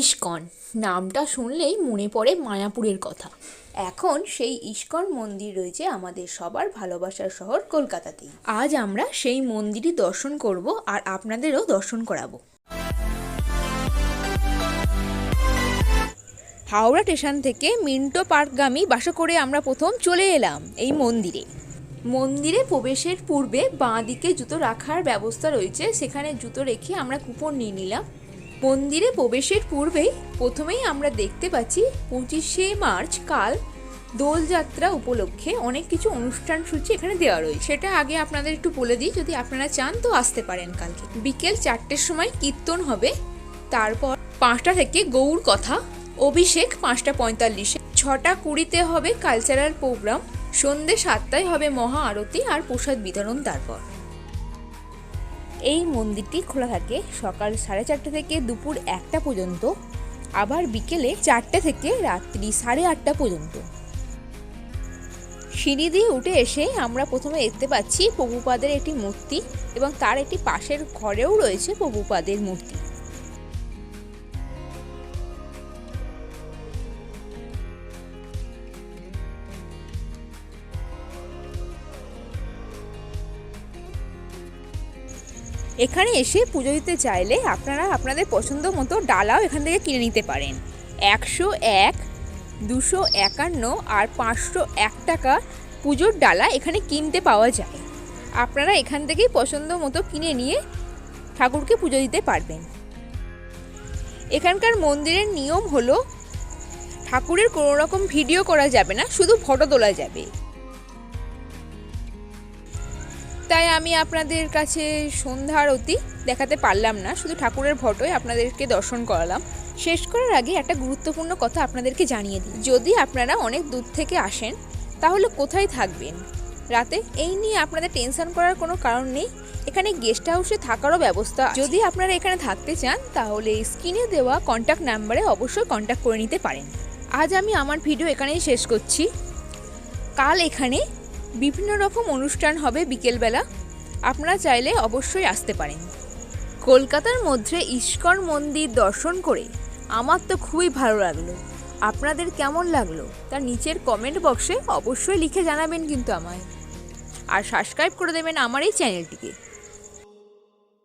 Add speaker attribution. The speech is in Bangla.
Speaker 1: ইস্কন। নামটা শুনলেই মনে পড়ে মায়াপুরের কথা। এখন সেই ইস্কন মন্দির রয়েছে আমাদের সবার ভালোবাসার শহর কলকাতাতেই। আজ আমরা সেই মন্দিরই দর্শন করব আর আপনাদেরও দর্শন করাবো। হাওড়া স্টেশন থেকে মিন্টো পার্কগামী বাসে করে আমরা প্রথম চলে এলাম এই মন্দিরে। মন্দিরে প্রবেশের পূর্বে বাঁ দিকে জুতো রাখার ব্যবস্থা রয়েছে। সেখানে জুতো রেখে আমরা কুপন নিয়ে নিলাম। মন্দিরে প্রবেশের পূর্বেই প্রথমেই আমরা দেখতে পাচ্ছি পঁচিশে মার্চ কাল দোলযাত্রা উপলক্ষে অনেক কিছু অনুষ্ঠান সূচি এখানে দেওয়া রয়েছে। সেটা আগে আপনাদের একটু বলে দিই, যদি আপনারা চান তো আসতে পারেন কালকে। বিকেল চারটের সময় কীর্তন হবে, তারপর পাঁচটা থেকে গৌর কথা, অভিষেক পাঁচটা পঁয়তাল্লিশে, ছটা কুড়িতে হবে কালচারাল প্রোগ্রাম সন্ধে সাতটায় হবে মহা আরতি আর প্রসাদ বিতরণ তারপর। এই মন্দিরটি খোলা থাকে সকাল সাড়ে চারটে থেকে দুপুর একটা পর্যন্ত, আবার বিকেলে চারটে থেকে রাত্রি সাড়ে আটটা পর্যন্ত। সিঁড়ি দিয়ে উঠে এসে আমরা প্রথমে দেখতে পাচ্ছি প্রভুপাদের একটি মূর্তি এবং তার একটি পাশের ঘরেও রয়েছে প্রভুপাদের মূর্তি। এখানে এসে পুজো দিতে চাইলে আপনারা আপনাদের পছন্দ মতো ডালাও এখান থেকে কিনে নিতে পারেন। একশো এক, দুশো একান্ন আর পাঁচশো এক টাকা পুজোর ডালা এখানে কিনতে পাওয়া যায়। আপনারা এখান থেকেই পছন্দ মতো কিনে নিয়ে ঠাকুরকে পুজো দিতে পারবেন। এখানকার মন্দিরের নিয়ম হলো, ঠাকুরের কোনো রকম ভিডিও করা যাবে না, শুধু ফটো তোলা যাবে। আমি আপনাদের কাছে সন্ধ্যা আরতি দেখাতে পারলাম না, শুধু ঠাকুরের ফটোই আপনাদেরকে দর্শন করালাম। শেষ করার আগে একটা গুরুত্বপূর্ণ কথা আপনাদেরকে জানিয়ে দিই। যদি আপনারা অনেক দূর থেকে আসেন, তাহলে কোথায় থাকবেন? রাতে? এই নিয়ে আপনাদের টেনশন করার কোনো কারণ নেই। এখানে গেস্ট হাউসে থাকারও ব্যবস্থা যদি আপনারা এখানে থাকতে চান, তাহলে স্ক্রিনে দেওয়া কন্ট্যাক্ট নাম্বারে অবশ্যই কন্ট্যাক্ট করে নিতে পারেন। আজ আমি আমার ভিডিও এখানেই শেষ করছি। কাল এখানে বিভিন্ন রকম অনুষ্ঠান হবে বিকেলবেলা। আপনারা চাইলে অবশ্যই আসতে পারেন। কলকাতার মধ্যে ইস্কন মন্দির দর্শন করে আমার তো খুবই ভালো লাগল। আপনাদের কেমন লাগল? তার নিচের কমেন্ট বক্সে অবশ্যই লিখে জানাবেন কিন্তু আমায়। আর সাবস্ক্রাইব করে দেবেন আমার এই চ্যানেলটিকে